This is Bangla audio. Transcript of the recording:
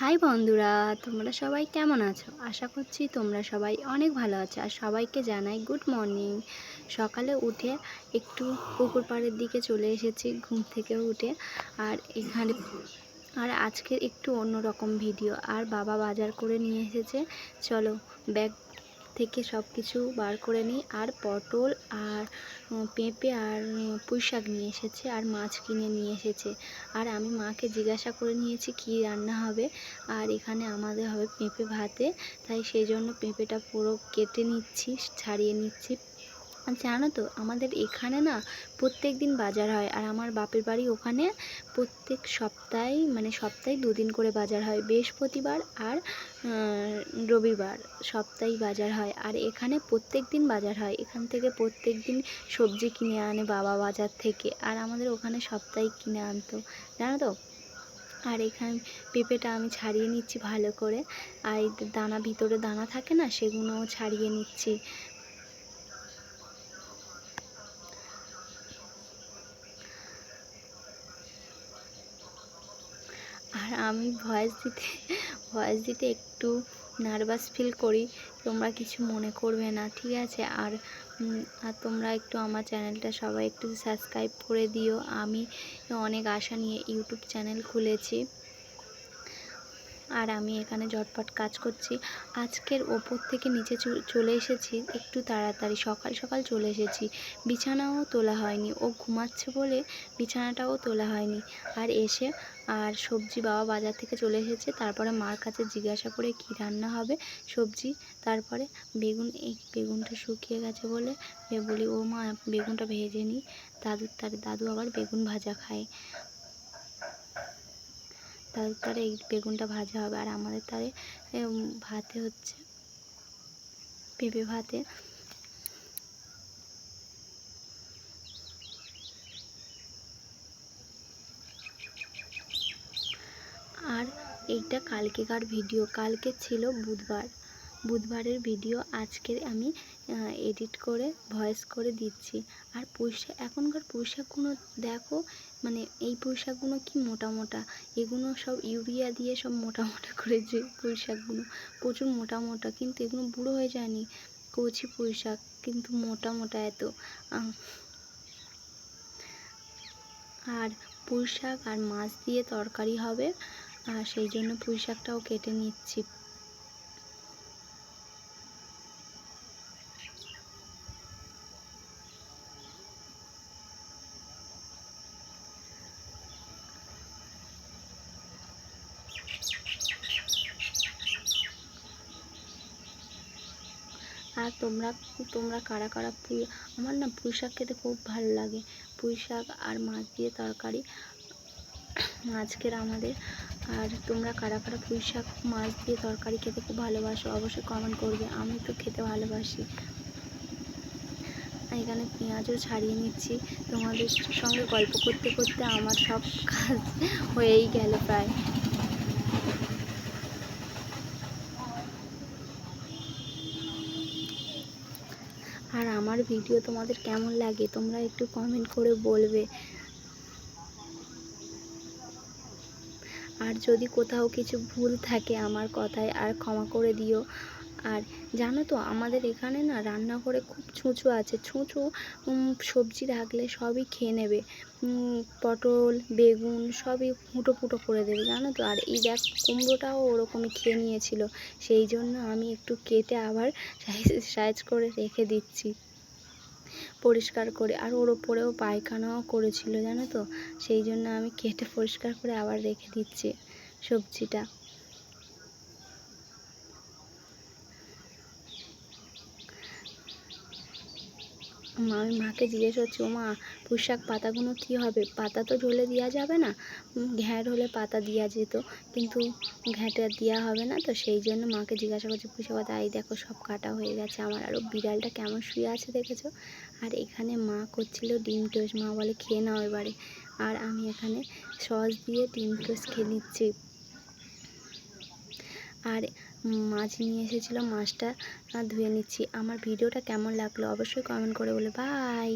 হাই বন্ধুরা, তোমরা সবাই কেমন আছো? আশা করছি তোমরা সবাই অনেক ভালো আছো আর সবাইকে জানাই গুড মর্নিং। সকালে উঠে একটু পুকুর পাড়ের দিকে চলে এসেছি, ঘুম থেকে উঠে। আর এখানে, আর আজকের একটু অন্যরকম ভিডিও। আর বাবা বাজার করে নিয়ে এসেছে। চলো ব্যাগ থেকে সব কিছু বার করে নিই। আর পটল আর পেঁপে আর পুঁই শাক নিয়ে এসেছে আর মাছ কিনে নিয়ে এসেছে। আর আমি মাকে জিজ্ঞাসা করে নিয়েছি কি রান্না হবে? আর এখানে আমাদের হবে পেঁপে ভাতে। তাই সেই জন্য পেঁপেটা পুরো কেটে নিচ্ছি, ছাড়িয়ে নিচ্ছি। জানো তো, আমাদের এখানে না প্রত্যেক দিন বাজার হয় আর আমার বাপের বাড়ি ওখানে প্রত্যেক সপ্তাহে মানে সপ্তাহে দুদিন করে বাজার হয়, বৃহস্পতিবার আর রবিবার সপ্তাহে বাজার হয় আর এখানে প্রত্যেক দিন বাজার হয়, এখান থেকে প্রত্যেক দিন সবজি কিনে আনে বাবা বাজার থেকে আর আমাদের ওখানে সপ্তাহে কিনে আনতো, জানো তো? আর এখানে, পেঁপেটা আমি ছাড়িয়ে নিচ্ছি ভালো করে, আর দানা ভিতরে দানা থাকে না সেগুলোও ছাড়িয়ে নিচ্ছি। আর আমি ভয়েস দিতে ভয়েস দিতে একটু নার্ভাস ফিল করি। তোমরা কিছু মনে করবে না, ঠিক আছে? আর আর তোমরা একটু আমার চ্যানেলটা সবাই একটু সাবস্ক্রাইব করে দিও। আমি অনেক আশা নিয়ে ইউটিউব চ্যানেল খুলেছি। আর আমি এখানে ঝটপট কাজ করছি। আজকের ওপর থেকে নিচে চলে এসেছি, একটু তাড়াতাড়ি। সকাল সকাল চলে এসেছি। বিছানাও তোলা হয়নি। ও ঘুমাচ্ছে বলে বিছানাটাও তোলা হয়নি। আর এসে, আর সবজি বাবা বাজার থেকে চলে এসেছে। তারপরে মার কাছে জিজ্ঞাসা করে কি রান্না হবে? সবজি, তারপরে বেগুন, এই বেগুনটা শুকিয়ে গেছে বলে বলি, ও মা, বেগুনটা ভেজে নিই দাদুর তার দাদু আবার বেগুন ভাজা খায়। তাদের তারে এই বেগুনটা ভাজা হবে। আর আমাদের তারে ভাতে হচ্ছে পেঁপে ভাতে। আর এইটা কালকেকার ভিডিও, কালকে ছিল বুধবার। বুধবারের ভিডিও আজকের আমি এডিট করে ভয়েস করে দিচ্ছি। আর পুঁইশাক এখনকার পুঁইশাকগুলো দেখো মানে এই পুঁইশাকগুলো কি মোটা মোটা? এগুলো সব ইউরিয়া দিয়ে সব মোটা মোটা করেছে পুঁইশাকগুলো প্রচুর মোটা মোটা, কিন্তু এগুলো বুড়ো হয়ে যায়নি। কচি পুঁইশাক কিন্তু মোটা মোটা এত। আর পুঁই শাক আর মাছ দিয়ে তরকারি হবে, আর সেই জন্য পুঁই শাকটাও কেটে নিচ্ছি। আর তোমরা তোমরা কারা কারা পুঁই, আমার না পুঁই শাক খেতে খুব ভালো লাগে। পুঁই শাক আর মাছ দিয়ে তরকারি আজকের আমাদের। আর তোমরা কারা কারা পুঁই শাক, মাছ দিয়ে তরকারি খেতে খুব ভালোবাসো, অবশ্যই কমেন্ট করবে। আমি তো খেতে ভালোবাসি। এখানে পেঁয়াজও ছাড়িয়ে নিচ্ছি। তোমাদের সঙ্গে গল্প করতে করতে আমার সব কাজ হয়েই গেল প্রায়। আর আমার ভিডিও তোমাদের কেমন লাগে, তোমরা একটু কমেন্ট করে বলবে। আর যদি কোথাও কিছু ভুল থাকে আমার কথায়, আর ক্ষমা করে দিও। আর জানো তো, আমাদের এখানে না রান্নাঘরে খুব ছুঁচো আছে। ছুঁচো সবজি রাখলে সবই খেয়ে নেবে। পটল, বেগুন সবই ফুটো ফুটো করে দেবে, জানো তো। আর এই দেখ, কুমড়োটাও ওরকমই খেয়ে নিয়েছিল। সেই জন্য আমি একটু কেটে আবার সাইজ সাইজ করে রেখে দিচ্ছি। পরিষ্কার করে। আর ওর ওপরেও পায়খানাও করেছিল, জানো তো। সেই জন্য আমি কেটে পরিষ্কার করে আবার রেখে দিচ্ছি সবজিটা। আমি মাকে জিজ্ঞেস করছি ও মা পুঁই শাক পাতাগুলো কী হবে? পাতা তো ঝোলে দেওয়া যাবে না। ঘ্যাঁট হলে পাতা দেওয়া যেত, কিন্তু ঘ্যাঁটে দেওয়া হবে না। তো সেই জন্য মাকে জিজ্ঞাসা করছি পুঁই শাক পাতা, এই দেখো সব কাটা হয়ে গেছে আমার। আরও বিড়ালটা কেমন শুয়ে আছে দেখেছ? আর এখানে মা করছিল ডিম টোস্ট, মা বলে, খেয়ে নাও এবারে। আর আমি এখানে সস দিয়ে ডিম টোস্ট খেয়ে নিচ্ছি। আর মাছ নিয়ে এসেছিল মাছটা ধুয়ে নিচ্ছি। আমার ভিডিওটা কেমন লাগল অবশ্যই কমেন্ট করে বলে বাই